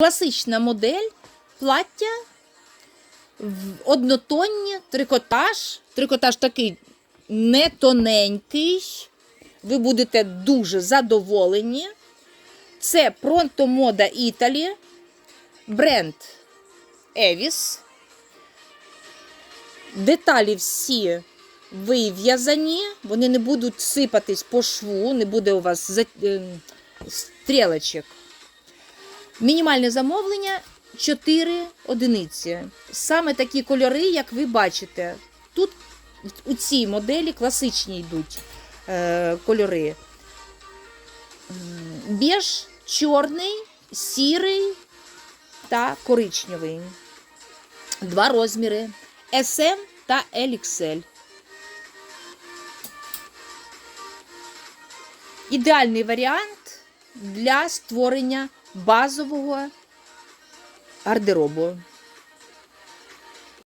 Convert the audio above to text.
Класична модель плаття однотонні, трикотаж. Трикотаж такий не тоненький. Ви будете дуже задоволені. Це Pronto Moda Italy, бренд Evis. Деталі всі вив'язані, вони не будуть сипатись по шву, не буде у вас ем, стрілочок. Мінімальне замовлення 4 одиниці. Саме такі кольори, як ви бачите. Тут у цій моделі класичні йдуть е, кольори. Біж, чорний, сірий та коричневий. Два розміри SM та LXL. Ідеальний варіант для створення базового гардеробу.